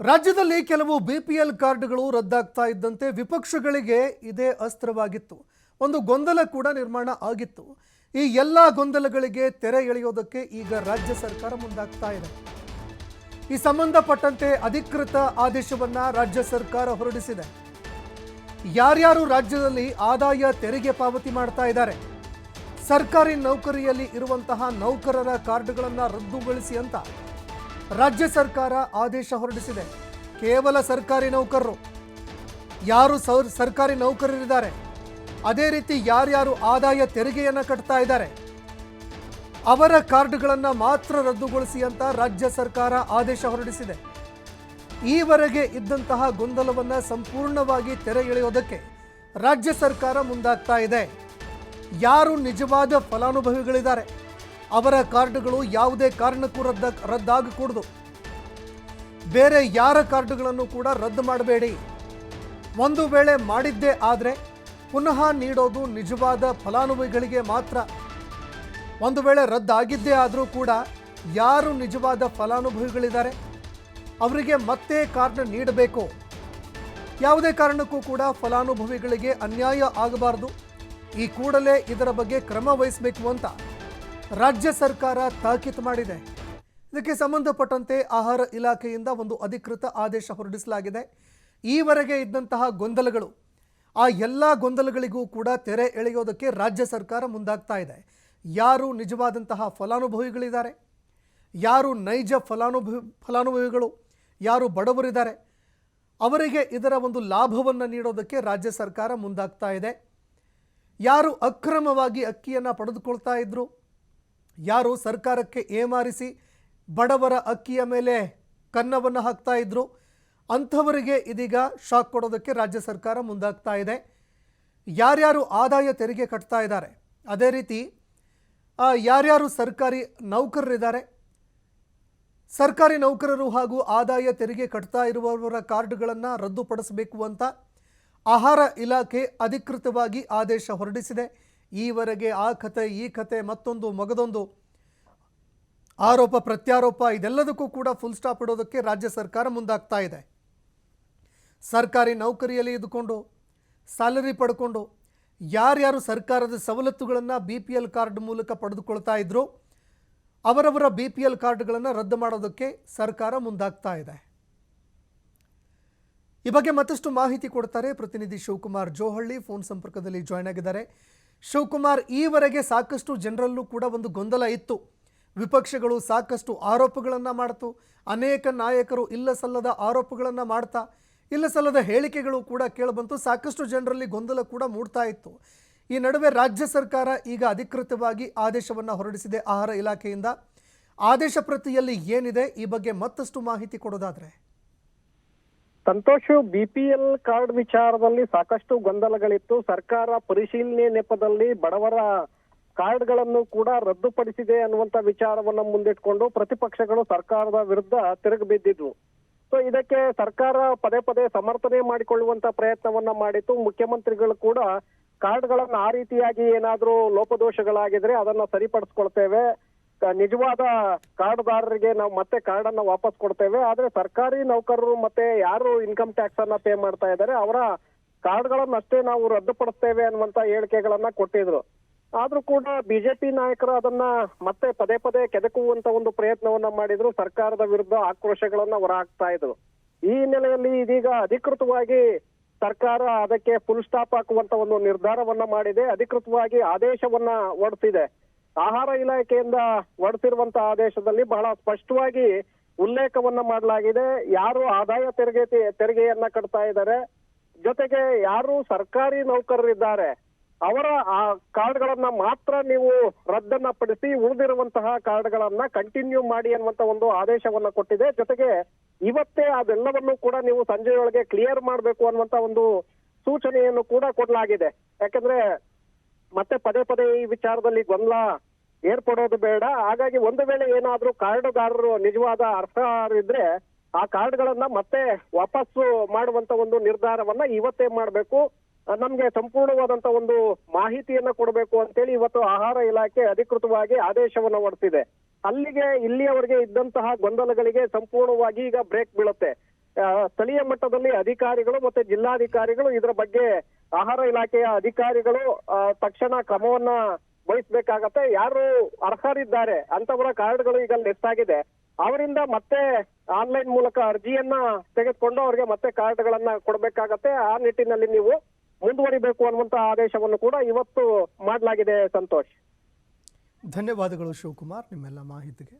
ರಾಜ್ಯದಲ್ಲಿ ಕೆಲವು ಬಿಪಿಎಲ್ ಕಾರ್ಡ್ಗಳು ರದ್ದಾಗ್ತಾ ಇದ್ದಂತೆ ವಿಪಕ್ಷಗಳಿಗೆ ಇದೇ ಅಸ್ತ್ರವಾಗಿತ್ತು. ಒಂದು ಗೊಂದಲ ಕೂಡ ನಿರ್ಮಾಣ ಆಗಿತ್ತು. ಈ ಎಲ್ಲ ಗೊಂದಲಗಳಿಗೆ ತೆರೆ ಎಳೆಯೋದಕ್ಕೆ ಈಗ ರಾಜ್ಯ ಸರ್ಕಾರ ಮುಂದಾಗ್ತಾ ಇದೆ. ಈ ಸಂಬಂಧಪಟ್ಟಂತೆ ಅಧಿಕೃತ ಆದೇಶವನ್ನ ರಾಜ್ಯ ಸರ್ಕಾರ ಹೊರಡಿಸಿದೆ. ಯಾರ್ಯಾರು ರಾಜ್ಯದಲ್ಲಿ ಆದಾಯ ತೆರಿಗೆ ಪಾವತಿ ಮಾಡ್ತಾ ಇದ್ದಾರೆ? ಸರ್ಕಾರಿ ನೌಕರಿಯಲ್ಲಿ ಇರುವಂತಹ ನೌಕರರ ಕಾರ್ಡ್ಗಳನ್ನು ರದ್ದುಗೊಳಿಸಿ ಅಂತ ರಾಜ್ಯ ಸರ್ಕಾರ ಆದೇಶ ಹೊರಡಿಸಿದೆ. ಕೇವಲ ಸರ್ಕಾರಿ ನೌಕರರು. ಯಾರು ಸೌರ್, ಸರ್ಕಾರಿ ನೌಕರರಿದ್ದಾರೆ. ಅದೇ ರೀತಿ ಯಾರ್ಯಾರು ಆದಾಯ ತೆರಿಗೆಯನ್ನು ಕಟ್ತಾ ಇದ್ದಾರೆ. ಅವರ ಕಾರ್ಡ್ಗಳನ್ನು ಮಾತ್ರ ರದ್ದುಗೊಳಿಸಿ ಅಂತ ರಾಜ್ಯ ಸರ್ಕಾರ ಆದೇಶ ಹೊರಡಿಸಿದೆ. ಈವರೆಗೆ ಇದ್ದಂತಹ ಗೊಂದಲವನ್ನು ಸಂಪೂರ್ಣವಾಗಿ ತೆರೆ ಎಳೆಯೋದಕ್ಕೆ ರಾಜ್ಯ ಸರ್ಕಾರ ಮುಂದಾಗ್ತಾ ಇದೆ. ಯಾರು ನಿಜವಾದ ಫಲಾನುಭವಿಗಳಿದ್ದಾರೆ. ಅವರ ಕಾರ್ಡ್ಗಳು ಯಾವುದೇ ಕಾರಣಕ್ಕೂ ರದ್ದ ರದ್ದಾಗಕೂಡದು. ಬೇರೆ ಯಾರ ಕಾರ್ಡ್ಗಳನ್ನು ಕೂಡ ರದ್ದು ಮಾಡಬೇಡಿ. ಒಂದು ವೇಳೆ ಮಾಡಿದ್ದೇ ಆದರೆ ಪುನಃ ನೀಡೋದು ನಿಜವಾದ ಫಲಾನುಭವಿಗಳಿಗೆ ಮಾತ್ರ. ಒಂದು ವೇಳೆ ರದ್ದಾಗಿದ್ದೇ ಆದರೂ ಕೂಡ ಯಾರು ನಿಜವಾದ ಫಲಾನುಭವಿಗಳಿದ್ದಾರೆ? ಅವರಿಗೆ ಮತ್ತೆ ಕಾರ್ಡ್ ನೀಡಬೇಕು. ಯಾವುದೇ ಕಾರಣಕ್ಕೂ ಕೂಡ ಫಲಾನುಭವಿಗಳಿಗೆ ಅನ್ಯಾಯ ಆಗಬಾರದು. ಈ ಕೂಡಲೇ ಇದರ ಬಗ್ಗೆ ಕ್ರಮ ವಹಿಸಬೇಕು ಅಂತ. ರಾಜ್ಯ ಸರ್ಕಾರ ತಾಕೀತು ಮಾಡಿದೆ. ಇದಕ್ಕೆ ಸಂಬಂಧಪಟ್ಟಂತೆ ಆಹಾರ ಇಲಾಖೆಯಿಂದ ಒಂದು ಅಧಿಕೃತ ಆದೇಶ ಹೊರಡಿಸಲಾಗಿದೆ. ಈವರೆಗೆ ಇದ್ದಂತಹ ಗೊಂದಲಗಳು, ಆ ಎಲ್ಲ ಗೊಂದಲಗಳಿಗೂ ಕೂಡ ತೆರೆ ಎಳೆಯೋದಕ್ಕೆ ರಾಜ್ಯ ಸರ್ಕಾರ ಮುಂದಾಗ್ತಾ ಇದೆ. ಯಾರು ನಿಜವಾದಂತಹ ಫಲಾನುಭವಿಗಳಿದ್ದಾರೆ? ಯಾರು ನೈಜ ಫಲಾನುಭವಿ, ಫಲಾನುಭವಿಗಳು? ಯಾರು ಬಡವರಿದ್ದಾರೆ? ಅವರಿಗೆ ಇದರ ಒಂದು ಲಾಭವನ್ನು ನೀಡೋದಕ್ಕೆ ರಾಜ್ಯ ಸರ್ಕಾರ ಮುಂದಾಗ್ತಾ ಇದೆ. ಯಾರು ಅಕ್ರಮವಾಗಿ ಅಕ್ಕಿಯನ್ನು ಪಡೆದುಕೊಳ್ತಾ ಇದ್ರು? ಯಾರು ಸರ್ಕಾರಕ್ಕೆ ಏಮಾರಿಸಿ ಬಡವರ ಅಕ್ಕಿಯ ಮೇಲೆ ಕನ್ನವನ್ನು ಹಾಕ್ತಾ ಇದ್ರು. ಅಂಥವರಿಗೆ ಇದೀಗ ಶಾಕ್ ಕೊಡೋದಕ್ಕೆ ರಾಜ್ಯ ಸರ್ಕಾರ ಮುಂದಾಗ್ತಾ ಇದೆ. ಯಾರ್ಯಾರು ಆದಾಯ ತೆರಿಗೆ ಕಟ್ತಾ ಇದ್ದಾರೆ, ಅದೇ ರೀತಿ ಯಾರ್ಯಾರು ಸರ್ಕಾರಿ ನೌಕರರಿದ್ದಾರೆ, ಸರ್ಕಾರಿ ನೌಕರರು ಹಾಗೂ ಆದಾಯ ತೆರಿಗೆ ಕಟ್ತಾ ಇರುವವರ ಕಾರ್ಡ್ಗಳನ್ನು ರದ್ದುಪಡಿಸಬೇಕು ಅಂತ ಆಹಾರ ಇಲಾಖೆ ಅಧಿಕೃತವಾಗಿ ಆದೇಶ ಹೊರಡಿಸಿದೆ. ಈವರೆಗೆ ಆ ಕತೆ, ಈ ಕತೆ, ಮತ್ತೊಂದು, ಮಗದೊಂದು ಆರೋಪ, ಪ್ರತ್ಯಾರೋಪ, ಇದೆಲ್ಲದಕ್ಕೂ ಕೂಡ ಫುಲ್ ಸ್ಟಾಪ್ ಇಡೋದಕ್ಕೆ ರಾಜ್ಯ ಸರ್ಕಾರ ಮುಂದಾಗ್ತಾ ಇದೆ. ಸರ್ಕಾರಿ ನೌಕರಿಯಲ್ಲಿ ಇದ್ದುಕೊಂಡು ಸ್ಯಾಲರಿ ಪಡ್ಕೊಂಡು, ಯಾರ್ಯಾರು ಸರ್ಕಾರದ ಸವಲತ್ತುಗಳನ್ನು ಬಿ ಪಿ ಎಲ್ ಕಾರ್ಡ್ ಮೂಲಕ ಪಡೆದುಕೊಳ್ತಾ ಇದ್ರು, ಅವರವರ ಬಿ ಪಿ ಎಲ್ ಕಾರ್ಡ್ಗಳನ್ನು ರದ್ದು ಮಾಡೋದಕ್ಕೆ ಸರ್ಕಾರ ಮುಂದಾಗ್ತಾ ಇದೆ. ಈ ಬಗ್ಗೆ ಮತ್ತಷ್ಟು ಮಾಹಿತಿ ಕೊಡ್ತಾರೆ ಪ್ರತಿನಿಧಿ ಶಿವಕುಮಾರ್ ಜೋಹಳ್ಳಿ. ಫೋನ್ ಸಂಪರ್ಕದಲ್ಲಿ ಜಾಯ್ನ್ ಆಗಿದ್ದಾರೆ. ಶಿವಕುಮಾರ್ ಈವರೆಗೆ ಸಾಕಷ್ಟು ಜನರಲ್ಲೂ ಕೂಡ ಒಂದು ಗೊಂದಲ ಇತ್ತು. ವಿಪಕ್ಷಗಳು ಸಾಕಷ್ಟು ಆರೋಪಗಳನ್ನು ಮಾಡ್ತು. ಅನೇಕ ನಾಯಕರು ಇಲ್ಲ ಸಲ್ಲದ ಆರೋಪಗಳನ್ನು ಮಾಡ್ತಾ, ಇಲ್ಲ ಸಲ್ಲದ ಹೇಳಿಕೆಗಳು ಕೂಡ ಕೇಳಬಂತು. ಸಾಕಷ್ಟು ಜನರಲ್ಲಿ ಗೊಂದಲ ಕೂಡ ಮೂಡ್ತಾ ಇತ್ತು. ಈ ನಡುವೆ ರಾಜ್ಯ ಸರ್ಕಾರ ಈಗ ಅಧಿಕೃತವಾಗಿ ಆದೇಶವನ್ನು ಹೊರಡಿಸಿದೆ ಆಹಾರ ಇಲಾಖೆಯಿಂದ. ಆದೇಶ ಪ್ರತಿಯಲ್ಲಿ ಏನಿದೆ, ಈ ಬಗ್ಗೆ ಮತ್ತಷ್ಟು ಮಾಹಿತಿ ಕೊಡೋದಾದ್ರೆ. ಸಂತೋಷ್ ಬಿಪಿಎಲ್ ಕಾರ್ಡ್ ವಿಚಾರದಲ್ಲಿ ಸಾಕಷ್ಟು ಗೊಂದಲಗಳಿತ್ತು. ಸರ್ಕಾರ ಪರಿಶೀಲನೆ ನೆಪದಲ್ಲಿ ಬಡವರ ಕಾರ್ಡ್ಗಳನ್ನು ಕೂಡ ರದ್ದುಪಡಿಸಿದೆ ಅನ್ನುವಂತ ವಿಚಾರವನ್ನ ಮುಂದಿಟ್ಕೊಂಡು ಪ್ರತಿಪಕ್ಷಗಳು ಸರ್ಕಾರದ ವಿರುದ್ಧ ತಿರುಗಿ ಬಿದ್ದಿದ್ವು ಸೊ ಇದಕ್ಕೆ ಸರ್ಕಾರ ಪದೇ ಪದೇ ಸಮರ್ಥನೆ ಮಾಡಿಕೊಳ್ಳುವಂತ ಪ್ರಯತ್ನವನ್ನ ಮಾಡಿತ್ತು. ಮುಖ್ಯಮಂತ್ರಿಗಳು ಕೂಡ ಕಾರ್ಡ್ಗಳನ್ನ ಆ ರೀತಿಯಾಗಿ ಏನಾದ್ರೂ ಲೋಪದೋಷಗಳಾಗಿದ್ರೆ ಅದನ್ನ ಸರಿಪಡಿಸ್ಕೊಳ್ತೇವೆ. ನಿಜವಾದ ಕಾರ್ಡ್ದಾರರಿಗೆ ನಾವು ಮತ್ತೆ ಕಾರ್ಡ್ ಅನ್ನ ವಾಪಸ್ ಕೊಡ್ತೇವೆ. ಆದ್ರೆ ಸರ್ಕಾರಿ ನೌಕರರು ಮತ್ತೆ ಯಾರು ಇನ್ಕಮ್ ಟ್ಯಾಕ್ಸ್ ಅನ್ನ ಪೇ ಮಾಡ್ತಾ ಇದ್ದಾರೆ, ಅವರ ಕಾರ್ಡ್ಗಳನ್ನಷ್ಟೇ ನಾವು ರದ್ದುಪಡಿಸ್ತೇವೆ ಅನ್ನುವಂತ ಹೇಳಿಕೆಗಳನ್ನ ಕೊಟ್ಟಿದ್ರು. ಆದ್ರೂ ಕೂಡ ಬಿಜೆಪಿ ನಾಯಕರು ಅದನ್ನ ಮತ್ತೆ ಪದೇ ಪದೇ ಕೆದಕುವಂತ ಒಂದು ಪ್ರಯತ್ನವನ್ನ ಮಾಡಿದ್ರು. ಸರ್ಕಾರದ ವಿರುದ್ಧ ಆಕ್ರೋಶಗಳನ್ನ ಹೊರಹಾಕ್ತಾ ಇದ್ರು. ಈ ಹಿನ್ನೆಲೆಯಲ್ಲಿ ಇದೀಗ ಅಧಿಕೃತವಾಗಿ ಸರ್ಕಾರ ಅದಕ್ಕೆ ಫುಲ್ ಸ್ಟಾಪ್ ಹಾಕುವಂತ ಒಂದು ನಿರ್ಧಾರವನ್ನ ಮಾಡಿದೆ. ಅಧಿಕೃತವಾಗಿ ಆದೇಶವನ್ನ ಹೊರಡಿಸಿದೆ. ಆಹಾರ ಇಲಾಖೆಯಿಂದ ಹೊರಡಿಸಿರುವಂತ ಆದೇಶದಲ್ಲಿ ಬಹಳ ಸ್ಪಷ್ಟವಾಗಿ ಉಲ್ಲೇಖವನ್ನ ಮಾಡಲಾಗಿದೆ. ಯಾರು ಆದಾಯ ತೆರಿಗೆ ತೆರಿಗೆಯನ್ನ ಕಟ್ತಾ ಇದ್ದಾರೆ. ಜೊತೆಗೆ ಯಾರು ಸರ್ಕಾರಿ ನೌಕರರಿದ್ದಾರೆ, ಅವರ ಆ ಕಾರ್ಡ್ಗಳನ್ನ ಮಾತ್ರ ನೀವು ರದ್ದನ್ನ ಪಡಿಸಿ ಉಳಿದಿರುವಂತಹ ಕಾರ್ಡ್ಗಳನ್ನ ಕಂಟಿನ್ಯೂ ಮಾಡಿ ಅನ್ನುವಂತ ಒಂದು ಆದೇಶವನ್ನ ಕೊಟ್ಟಿದೆ. ಜೊತೆಗೆ ಇವತ್ತೇ ಅದೆಲ್ಲವನ್ನೂ ಕೂಡ ನೀವು ಸಂಜೆಯೊಳಗೆ ಕ್ಲಿಯರ್ ಮಾಡಬೇಕು ಅನ್ನುವಂತ ಒಂದು ಸೂಚನೆಯನ್ನು ಕೂಡ ಕೊಡಲಾಗಿದೆ. ಯಾಕಂದ್ರೆ ಮತ್ತೆ ಪದೇ ಪದೇ ಈ ವಿಚಾರದಲ್ಲಿ ಗೊಂದಲ ಏರ್ಪಡೋದು ಬೇಡ. ಹಾಗಾಗಿ ಒಂದು ವೇಳೆ ಏನಾದ್ರೂ ಕಾರ್ಡ್ದಾರರು ನಿಜವಾದ ಅರ್ಹರಿದ್ರೆ ಆ ಕಾರ್ಡ್ಗಳನ್ನ ಮತ್ತೆ ವಾಪಸ್ಸು ಮಾಡುವಂತ ಒಂದು ನಿರ್ಧಾರವನ್ನ ಇವತ್ತೇ ಮಾಡಬೇಕು. ನಮ್ಗೆ ಸಂಪೂರ್ಣವಾದಂತ ಒಂದು ಮಾಹಿತಿಯನ್ನ ಕೊಡಬೇಕು ಅಂತೇಳಿ ಇವತ್ತು ಆಹಾರ ಇಲಾಖೆ ಅಧಿಕೃತವಾಗಿ ಆದೇಶವನ್ನ ಹೊರಡಿಸಿದೆ ಅಲ್ಲಿಗೆ, ಇಲ್ಲಿಯವರೆಗೆ ಇದ್ದಂತಹ ಗೊಂದಲಗಳಿಗೆ ಸಂಪೂರ್ಣವಾಗಿ ಈಗ ಬ್ರೇಕ್ ಬೀಳುತ್ತೆ. ಸ್ಥಳೀಯ ಮಟ್ಟದಲ್ಲಿ ಅಧಿಕಾರಿಗಳು ಮತ್ತೆ ಜಿಲ್ಲಾಧಿಕಾರಿಗಳು ಇದರ ಬಗ್ಗೆ ಆಹಾರ ಇಲಾಖೆಯ ಅಧಿಕಾರಿಗಳು ತಕ್ಷಣ ಕ್ರಮವನ್ನ ವಹಿಸ್ಬೇಕಾಗತ್ತೆ. ಯಾರು ಅರ್ಹರಿದ್ದಾರೆ ಅಂತವರ ಕಾರ್ಡ್ಗಳು ಈಗ ಲಿಸ್ಟ್ ಆಗಿದೆ. ಅವರಿಂದ ಮತ್ತೆ ಆನ್ಲೈನ್ ಮೂಲಕ ಅರ್ಜಿಯನ್ನ ತೆಗೆದುಕೊಂಡು ಅವರಿಗೆ ಮತ್ತೆ ಕಾರ್ಡ್ಗಳನ್ನ ಕೊಡ್ಬೇಕಾಗತ್ತೆ. ಆ ನಿಟ್ಟಿನಲ್ಲಿ ನೀವು ಮುಂದುವರಿಬೇಕು ಅನ್ನುವಂತ ಆದೇಶವನ್ನು ಕೂಡ ಇವತ್ತು ಮಾಡಲಾಗಿದೆ ಸಂತೋಷ್. ಧನ್ಯವಾದಗಳು ಶಿವಕುಮಾರ್, ನಿಮ್ಮೆಲ್ಲ ಮಾಹಿತಿಗೆ.